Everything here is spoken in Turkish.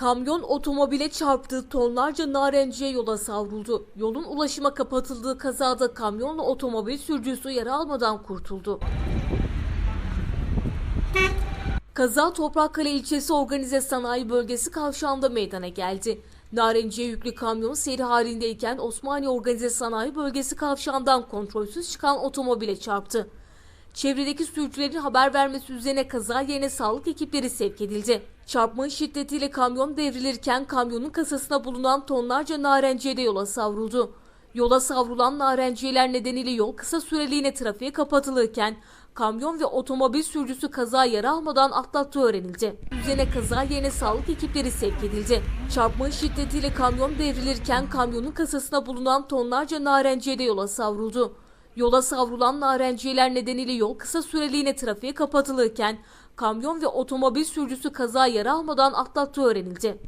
Kamyon otomobile çarptı, tonlarca narenciye yola savruldu. Yolun ulaşıma kapatıldığı kazada kamyonla otomobil sürücüsü yara almadan kurtuldu. Kaza Toprakkale ilçesi organize sanayi bölgesi kavşağında meydana geldi. Narenciye yüklü kamyon seyri halindeyken Osmaniye Organize Sanayi Bölgesi kavşağından kontrolsüz çıkan otomobile çarptı. Çevredeki sürücülerin haber vermesi üzerine kaza yerine sağlık ekipleri sevk edildi. Çarpmanın şiddetiyle kamyon devrilirken kamyonun kasasına bulunan tonlarca narenciye de yola savruldu. Yola savrulan narenciyeler nedeniyle yol kısa süreliğine trafiğe kapatılırken kamyon ve otomobil sürücüsü kaza yara almadan atlattığı öğrenildi. Üzerine kaza yerine sağlık ekipleri sevk edildi. Çarpmanın şiddetiyle kamyon devrilirken kamyonun kasasına bulunan tonlarca narenciye de yola savruldu. Yola savrulan narenciyeler nedeniyle yol kısa süreliğine trafiğe kapatılırken kamyon ve otomobil sürücüsü kaza yara almadan atlattığı öğrenildi.